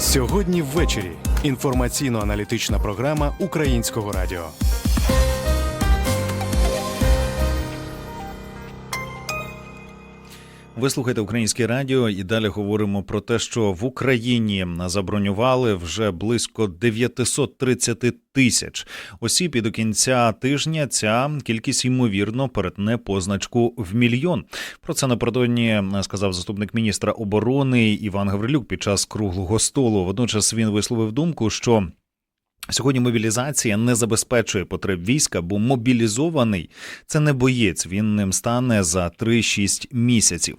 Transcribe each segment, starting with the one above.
Сьогодні ввечері інформаційно-аналітична програма Українського радіо. Ви слухаєте українське радіо і далі говоримо про те, що в Україні забронювали вже близько 930 тисяч осіб. І до кінця тижня ця кількість ймовірно перетне позначку в мільйон. Про це напередодні сказав заступник міністра оборони Іван Гаврилюк під час круглого столу. Водночас він висловив думку, що Сьогодні мобілізація не забезпечує потреб війська, бо мобілізований це не боєць. Він ним стане за 3-6 місяців.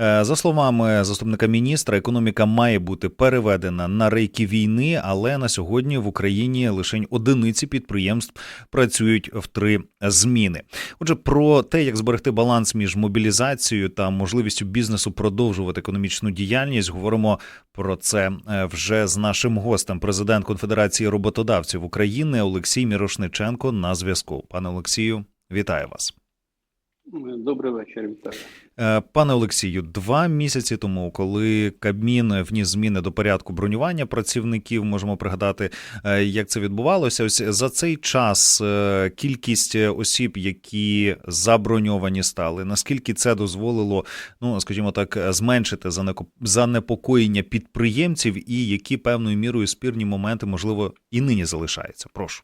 Е, За словами заступника міністра, економіка має бути переведена на рейки війни, але на сьогодні в Україні лише одиниці підприємств працюють в три зміни. Отже, про те, як зберегти баланс між мобілізацією та можливістю бізнесу продовжувати економічну діяльність, говоримо про це е, вже з нашим гостем, президент Конфедерації роботодавців України Олексій Мірошниченко на зв'язку. Пане Олексію, вітаю вас. Добрий вечір, вітаю. Е, Пане Олексію, два місяці тому, коли Кабмін вніс зміни до порядку бронювання працівників, можемо пригадати, е, як це відбувалося. Ось за цей час е, кількість осіб, які заброньовані стали, наскільки це дозволило, ну скажімо так, зменшити занепокоєння підприємців, і які певною мірою спірні моменти можливо і нині залишаються. Прошу.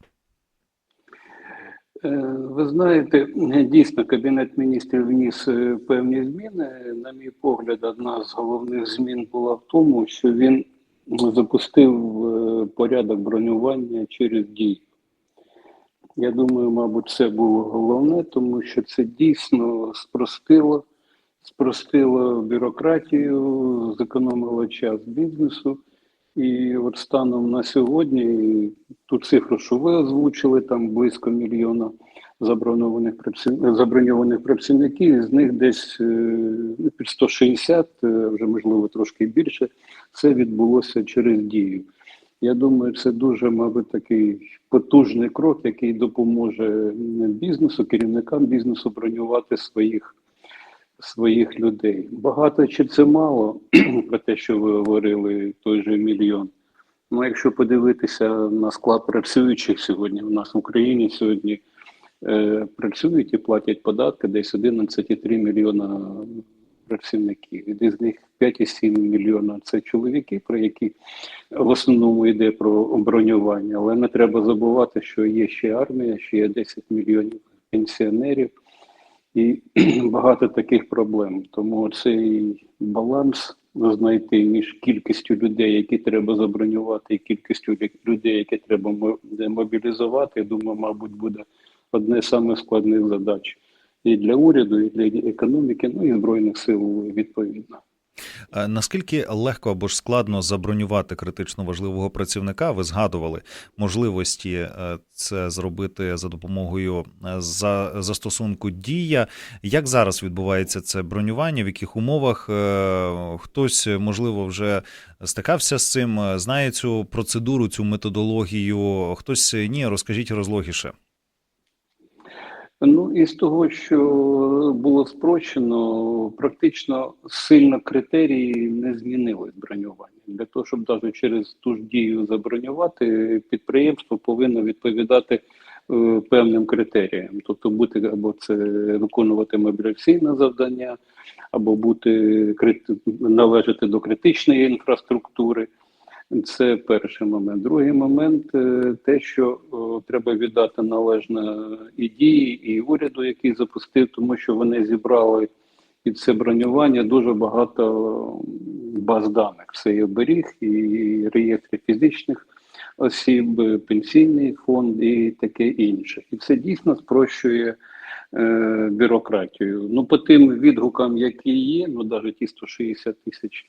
Е, Ви знаєте, дійсно, Кабінет міністрів вніс е, певні зміни. На мій погляд, одна з головних змін була в тому, що він запустив е, порядок бронювання через дію. Я думаю, мабуть, це було головне, тому що це дійсно спростило, спростило бюрократію, зекономило час бізнесу. І от станом на сьогодні ту цифру, що ви озвучили, там близько мільйона заброньованих праців- заброньованих працівників, з них десь е, ну, під 160, е, вже можливо трошки більше, це відбулося через дію. Я думаю, це дуже, мабуть, такий потужний крок, який допоможе бізнесу, керівникам бізнесу бронювати своїх своїх людей. Багато чи це мало про те, що ви говорили, той же мільйон. Ну, якщо подивитися на склад працюючих сьогодні, у нас в Україні сьогодні е, працюють і платять податки десь 11,3 мільйона працівників. І з них 5,7 мільйона це чоловіки, про які в основному йде про бронювання. Але не треба забувати, що є ще армія, ще є 10 мільйонів пенсіонерів і багато таких проблем. Тому цей баланс знайти між кількістю людей, які треба забронювати, і кількістю лю- людей, які треба мо- мобілізувати, думаю, мабуть, буде одне з самих складних задач і для уряду, і для економіки, ну і збройних сил відповідно. Е, Наскільки легко або ж складно забронювати критично важливого працівника? Ви згадували можливості е, це зробити за допомогою е, за застосунку дія. Як зараз відбувається це бронювання? В яких умовах хтось можливо вже стикався з цим, знає цю процедуру, цю методологію? Хтось ні, розкажіть розлогіше. Ну, із того, що було спрощено, практично сильно критерії не змінились бронювання. Для того, щоб навіть через ту ж дію забронювати, підприємство повинно відповідати е, певним критеріям. Тобто бути або це виконувати мобіляційне завдання, або бути належати до критичної інфраструктури. Це перший момент. Другий момент е, те, що треба віддати належне і дії, і уряду, який запустив, тому що вони зібрали під це бронювання дуже багато баз даних. Це і оберіг, і реєстри фізичних осіб, пенсійний фонд і таке інше. І це дійсно спрощує е, бюрократію. Ну, по тим відгукам, які є, ну навіть ті 160 тисяч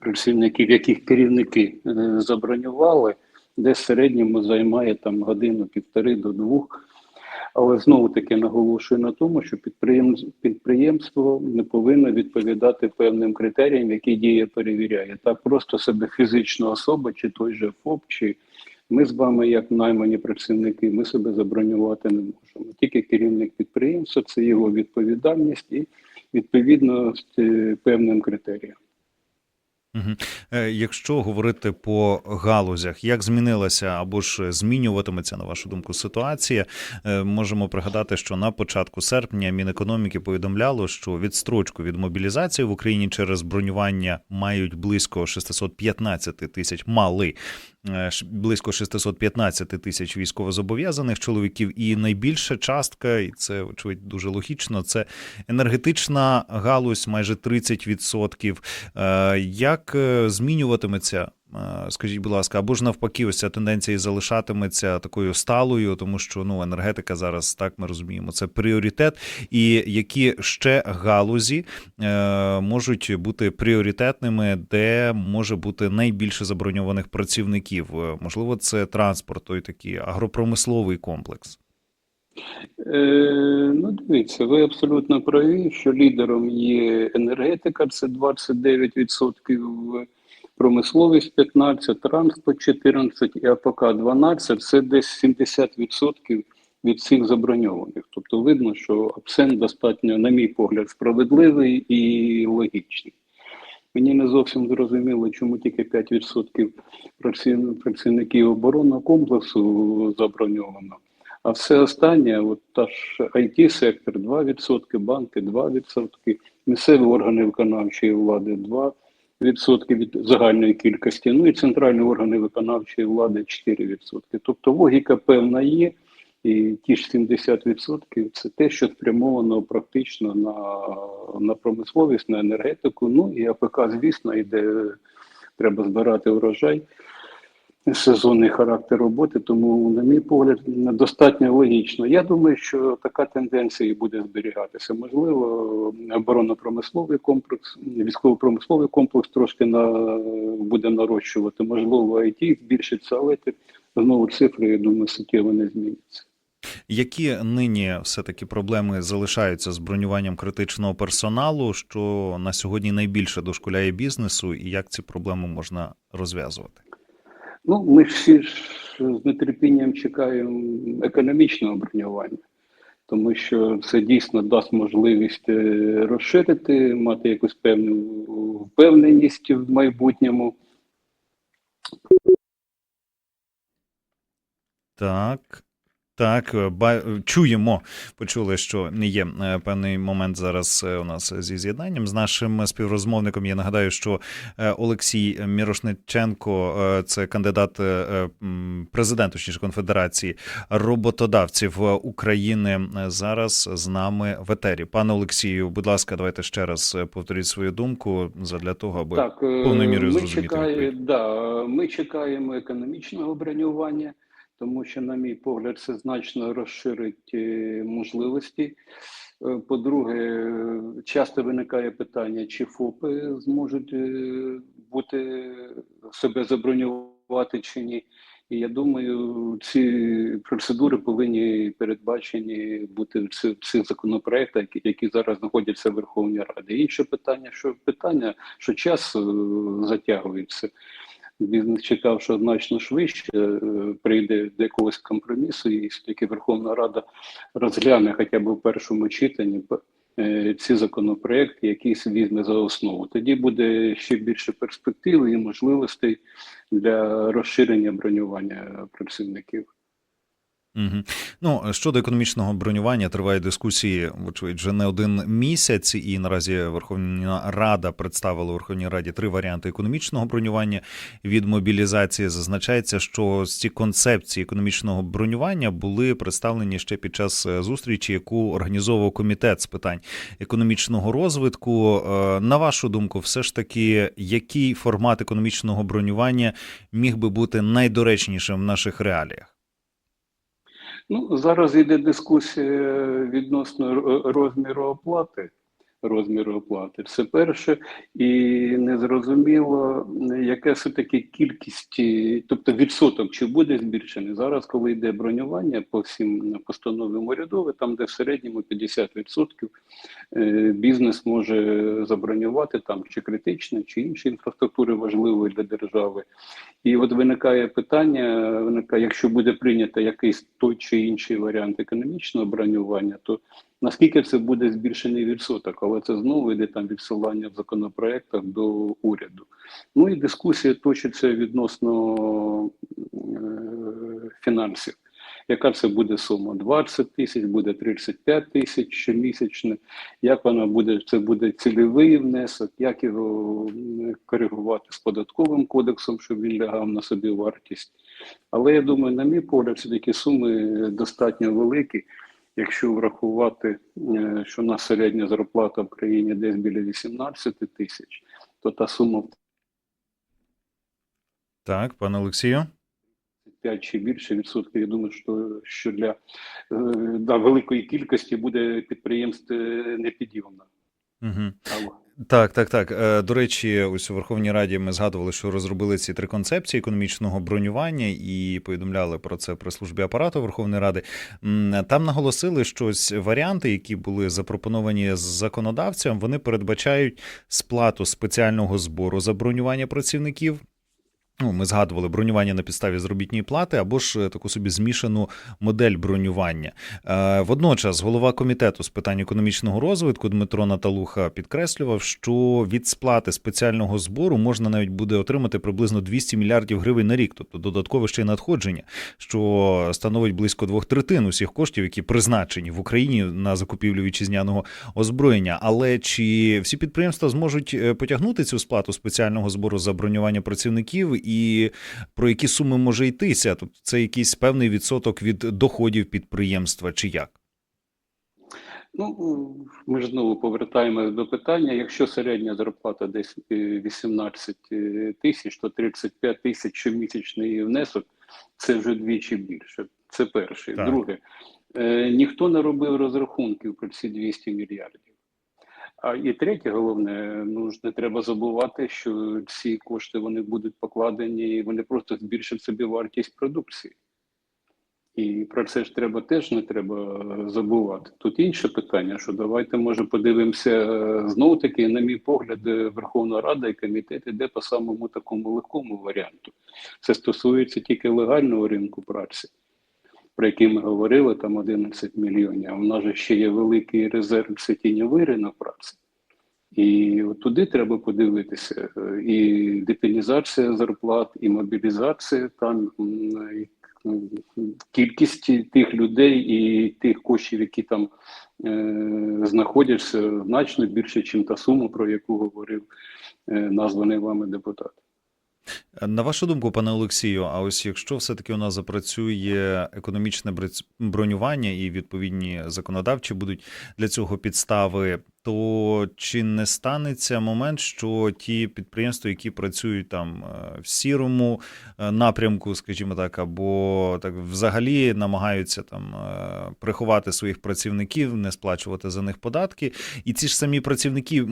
працівників, яких керівники е, забронювали, десь в середньому займає там годину півтори до двох. Але знову таки наголошую на тому, що підприємство, підприємство не повинно відповідати певним критеріям, які дія перевіряє. Так просто себе фізична особа, чи той же ФОП, чи ми з вами, як наймані працівники, ми себе забронювати не можемо. Тільки керівник підприємства це його відповідальність і відповідність е, певним критеріям. Е, Якщо говорити по галузях, як змінилася або ж змінюватиметься, на вашу думку, ситуація, Е, можемо пригадати, що на початку серпня Мінекономіки повідомляло, що відстрочку від мобілізації в Україні через бронювання мають близько 615 тисяч, мали близько 615 тисяч військовозобов'язаних чоловіків, і найбільша частка, і це очевидь дуже логічно, це енергетична галузь, майже 30%. Е, Як е, змінюватиметься, е, скажіть, будь ласка, або ж навпаки, ось ця тенденція і залишатиметься такою сталою, тому що ну енергетика зараз так ми розуміємо, це пріоритет. І які ще галузі е, можуть бути пріоритетними, де може бути найбільше заброньованих працівників? Е, Можливо, це транспорт, той такий агропромисловий комплекс. Е, ну, дивіться, ви абсолютно праві, що лідером є енергетика, це 29%, промисловість 15%, транспорт 14% і АПК 12%, це десь 70% від всіх заброньованих. Тобто видно, що абсент достатньо, на мій погляд, справедливий і логічний. Мені не зовсім зрозуміло, чому тільки 5% праців- працівників оборонного комплексу заброньовано. А все останнє, от та ж IT-сектор 2%, банки 2%, місцеві органи виконавчої влади 2% від загальної кількості, ну і центральні органи виконавчої влади 4%. Тобто логіка певна є, і ті ж 70% це те, що спрямовано практично на, на промисловість, на енергетику. Ну і АПК, звісно, йде, треба збирати урожай сезонний характер роботи, тому, на мій погляд, достатньо логічно. Я думаю, що така тенденція і буде зберігатися. Можливо, оборонно-промисловий комплекс, військово-промисловий комплекс трошки на, буде нарощувати, можливо, IT збільшиться, але знову цифри, я думаю, суттєво не зміняться. Які нині все-таки проблеми залишаються з бронюванням критичного персоналу, що на сьогодні найбільше дошкуляє бізнесу, і як ці проблеми можна розв'язувати? Ну, ми всі ж з нетерпінням чекаємо економічного бронювання, тому що це дійсно дасть можливість е, розширити, мати якусь певну впевненість в майбутньому. Так. Так, е, ба- чуємо, почули, що не є е, певний момент зараз е, у нас зі з'єднанням з нашим співрозмовником. Я нагадаю, що Олексій Мірошниченко, це кандидат президент, точніше конфедерації роботодавців України, зараз з нами в етері. Пане Олексію, будь ласка, давайте ще раз повторіть свою думку задля того, аби Так, повною мірою ми, зрозуміти чекає, да, ми чекаємо економічного бронювання, тому що, на мій погляд, це значно розширить е, можливості. Е, По-друге, часто виникає питання, чи ФОПи зможуть е, бути себе забронювати чи ні. І я думаю, ці процедури повинні передбачені бути в цих, цих законопроектах, які, зараз знаходяться в Верховній Раді. Інше питання, що питання, що час затягується. Бізнес чекав, що значно швидше е, прийде до якогось компромісу, і все-таки Верховна Рада розгляне хоча б в першому читанні е, ці законопроекти, якісь візьме за основу. Тоді буде ще більше перспектив і можливостей для розширення бронювання працівників. Угу. Ну щодо економічного бронювання, тривають дискусії, вочевидь, вже не один місяць, і наразі Верховна Рада представила Верховній Раді три варіанти економічного бронювання від мобілізації. Зазначається, що ці концепції економічного бронювання були представлені ще під час е, зустрічі, яку організовував комітет з питань економічного розвитку. Е, На вашу думку, все ж таки, який формат економічного бронювання міг би бути найдоречнішим в наших реаліях? Ну, зараз йде дискусія відносно розміру оплати. Розміру оплати. Це перше, і незрозуміло, яка все-таки кількість, тобто відсоток, чи буде збільшений. Зараз, коли йде бронювання по всім постановам урядовим, там, де в середньому 50% е, бізнес може забронювати там чи критичне, чи інші інфраструктури важливої для держави. І от виникає питання: виникає, якщо буде прийнято якийсь той чи інший варіант економічного бронювання, то Наскільки це буде збільшений відсоток, але це знову йде там відсилання в законопроектах до уряду. Ну і дискусія точиться відносно е, фінансів. Яка це буде сума? 20 тисяч, буде 35 тисяч щомісячно. Як вона буде? Це буде цільовий внесок, як його коригувати з податковим кодексом, щоб він лягав на собі вартість. Але я думаю, на мій погляд, все таки суми достатньо великі. Якщо врахувати, е, що у нас середня зарплата в країні десь біля 18 тисяч, то та сума Так, пане Олексію. 5 чи більше відсотків, я думаю, що, що для е, да, великої кількості буде підприємств е, непідйомна. Угу. Так, так, так. Е, До речі, ось у Верховній Раді ми згадували, що розробили ці три концепції економічного бронювання і повідомляли про це при службі апарату Верховної Ради. Там наголосили, що ось варіанти, які були запропоновані законодавцям, вони передбачають сплату спеціального збору за бронювання працівників. Ну, ми згадували бронювання на підставі заробітної плати або ж е, таку собі змішану модель бронювання. Е, Водночас, голова комітету з питань економічного розвитку Дмитро Наталуха підкреслював, що від сплати спеціального збору можна навіть буде отримати приблизно 200 мільярдів гривень на рік, тобто додаткове ще й надходження, що становить близько двох третин усіх коштів, які призначені в Україні на закупівлю вітчизняного озброєння. Але чи всі підприємства зможуть е, потягнути цю сплату спеціального збору за бронювання працівників, і про які суми може йтися? Тобто це якийсь певний відсоток від доходів підприємства, чи як? Ну, ми ж знову повертаємось до питання. Якщо середня зарплата десь е, 18 тисяч, то 35 тисяч щомісячний внесок це вже двічі більше. Це перше. Так. Друге, е, ніхто не робив розрахунків про ці 200 мільярдів. А і третє, головне, ну ж не треба забувати, що ці кошти вони будуть покладені, вони просто збільшать собі вартість продукції. І про це ж треба теж не треба забувати. Тут інше питання, що давайте може подивимося знову таки, на мій погляд, е, Верховна Рада і комітет іде по самому такому легкому варіанту. Це стосується тільки легального ринку праці, про який ми говорили, там 11 мільйонів. А в нас же ще є великий резерв це тіньовий ринок праці. І от туди треба подивитися. Е, І деталізація зарплат, і мобілізація там і кількість тих людей і тих коштів, які там е, знаходяться, значно більше, ніж та сума, про яку говорив е, названий вами депутат. На вашу думку, пане Олексію, а ось якщо все-таки у нас запрацює економічне бронювання і відповідні законодавчі будуть для цього підстави, то чи не станеться момент, що ті підприємства, які працюють там е, в сірому е, напрямку, скажімо так, або так взагалі намагаються там е, приховати своїх працівників, не сплачувати за них податки, і ці ж самі працівники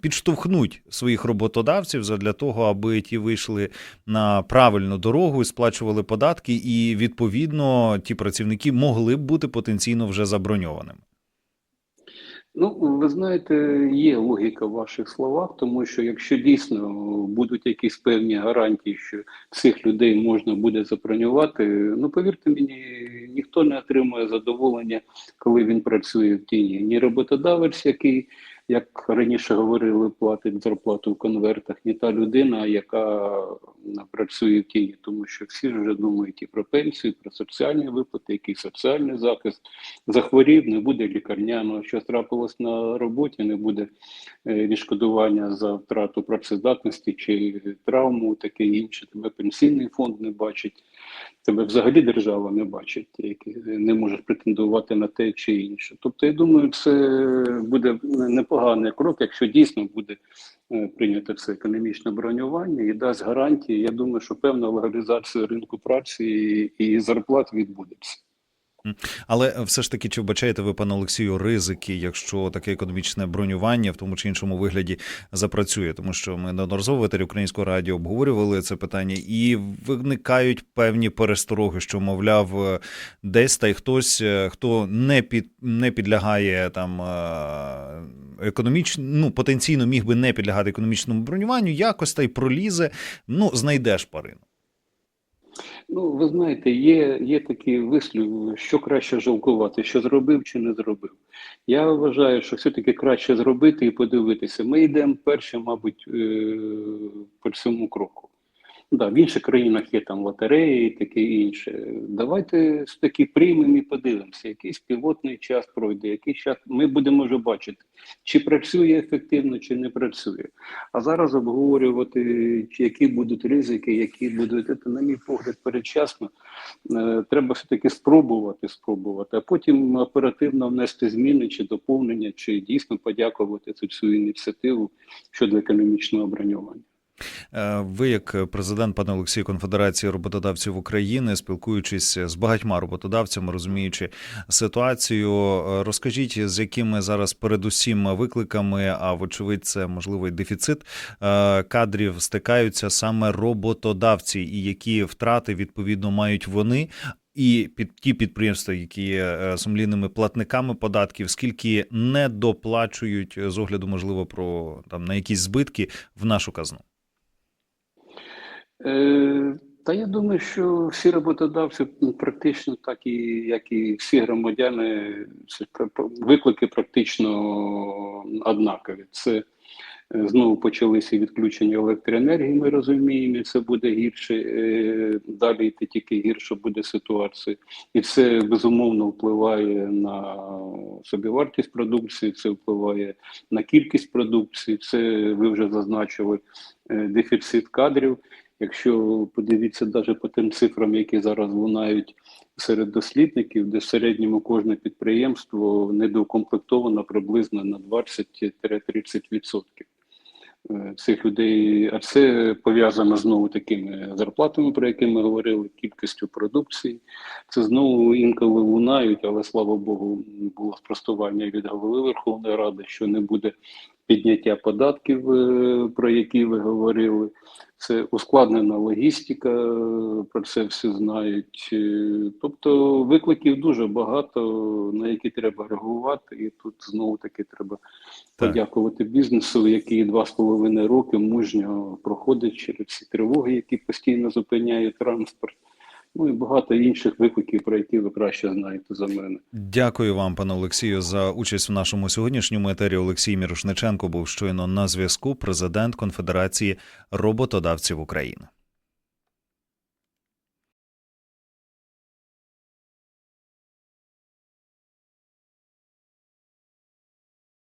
підштовхнуть своїх роботодавців для того, аби ті вийшли на правильну дорогу і сплачували податки, і відповідно ті працівники могли б бути потенційно вже заброньованими. Ну, ви знаєте, є логіка в ваших словах, тому що якщо дійсно будуть якісь певні гарантії, що цих людей можна буде забронювати, ну повірте мені, ніхто не отримує задоволення, коли він працює в тіні. Ні роботодавець, який, як раніше говорили, платить зарплату в конвертах, ні та людина, яка працює в тіні, тому що всі вже думають і про пенсію, і про соціальні виплати, який соціальний захист. Захворів, не буде лікарняного, що трапилось на роботі, не буде е, відшкодування за втрату працездатності чи травму, таке інше. Тебе пенсійний фонд не бачить, тебе взагалі держава не бачить, які не можеш претендувати на те чи інше. Тобто, я думаю, це буде непоганий крок, якщо дійсно буде е, прийнято це економічне бронювання і дасть гарантії. Я думаю, що певна легалізація ринку праці і, і зарплат відбудеться. Але все ж таки, чи вбачаєте ви, пане Олексію, ризики, якщо таке економічне бронювання в тому чи іншому вигляді запрацює? Тому що ми неодноразово етері українського радіо обговорювали це питання, і виникають певні перестороги, що мовляв, е, десь та й хтось, е, хто не під не підлягає там економіч... ну, потенційно міг би не підлягати економічному бронюванню, якось та й пролізе, ну знайде шпарину. Ну, ви знаєте, є, є такий вислів, що краще жалкувати, що зробив чи не зробив. Я вважаю, що все-таки краще зробити і подивитися. Ми йдемо першим, мабуть, е, по цьому кроку. Да, в інших країнах є там лотереї і таке інше. Давайте таки приймемо і подивимося. Якийсь пілотний час пройде, який час ми будемо вже бачити, чи працює ефективно, чи не працює. А зараз обговорювати, які будуть ризики, які будуть це, на мій погляд, передчасно. Е, Треба все-таки спробувати, спробувати, а потім оперативно внести зміни чи доповнення, чи дійсно подякувати за цю ініціативу щодо економічного бронювання. Е, Ви, як президент, пане Олексій, Конфедерації роботодавців України, спілкуючись з багатьма роботодавцями, розуміючи ситуацію, е, розкажіть, з якими зараз передусім викликами, а вочевидь, це можливий дефіцит е, кадрів стикаються саме роботодавці, і які втрати відповідно мають вони. І під ті підприємства, які є сумлінними платниками податків, скільки не доплачують з огляду, можливо, про там на якісь збитки в нашу казну. Е, Та я думаю, що всі роботодавці ну, практично так і як і всі громадяни, виклики практично однакові. Це е, знову почалися відключення електроенергії. Ми розуміємо, це буде гірше. е, Далі йти тільки гірше буде ситуація, і це безумовно впливає на собівартість продукції, це впливає на кількість продукції. Це ви вже зазначили дефіцит кадрів. Якщо подивіться навіть по тим цифрам, які зараз лунають серед дослідників, де в середньому кожне підприємство недоукомплектовано приблизно на 20-30% е, цих людей. А це пов'язано знову такими зарплатами, про які ми говорили, кількістю продукції. Це знову інколи лунають, але слава Богу, було спростування від голови Верховної Ради, що не буде підняття податків, е, про які ви говорили. Це ускладнена логістика, про це всі знають. Е, Тобто викликів дуже багато, на які треба реагувати, і тут знову таки треба Так. подякувати бізнесу, який два з половиною роки мужньо проходить через ці тривоги, які постійно зупиняють транспорт. Ну і багато інших викликів, про які ви краще знаєте за мене. Дякую вам, пане Олексію, за участь в нашому сьогоднішньому етері. Олексій Мірошниченко був щойно на зв'язку. Президент Конфедерації роботодавців України.